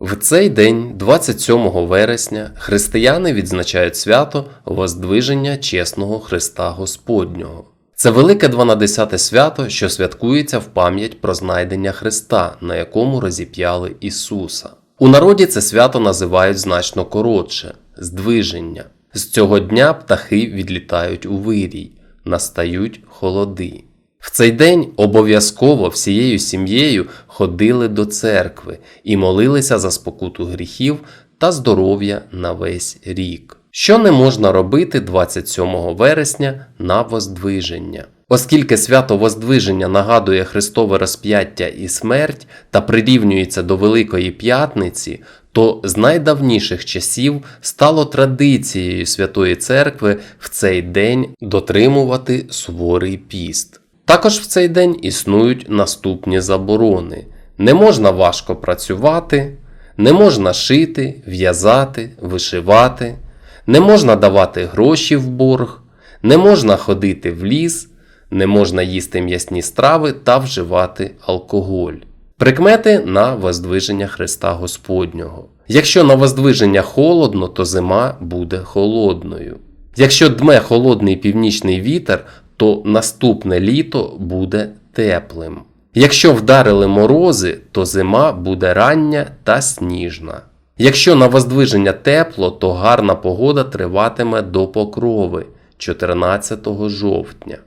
В цей день, 27 вересня, християни відзначають свято Воздвиження чесного Христа Господнього. Це велике 12 свято, що святкується в пам'ять про знайдення Христа, на якому розіп'яли Ісуса. У народі це свято називають значно коротше здвиження. З цього дня птахи відлітають у вирій, настають холоди. В цей день обов'язково всією сім'єю ходили до церкви і молилися за спокуту гріхів та здоров'я на весь рік. Що не можна робити 27 вересня на Воздвиження? Оскільки свято Воздвиження нагадує Христове розп'яття і смерть та прирівнюється до Великої П'ятниці, то з найдавніших часів стало традицією Святої Церкви в цей день дотримувати суворий піст. Також в цей день існують наступні заборони: не можна важко працювати, не можна шити, в'язати, вишивати, не можна давати гроші в борг, не можна ходити в ліс, не можна їсти м'ясні страви та вживати алкоголь. Прикмети на воздвиження Христа Господнього. Якщо на воздвиження холодно, то зима буде холодною. Якщо дме холодний північний вітер, то наступне літо буде теплим. Якщо вдарили морози, то зима буде рання та сніжна. Якщо на воздвиження тепло, то гарна погода триватиме до покрови 14 жовтня.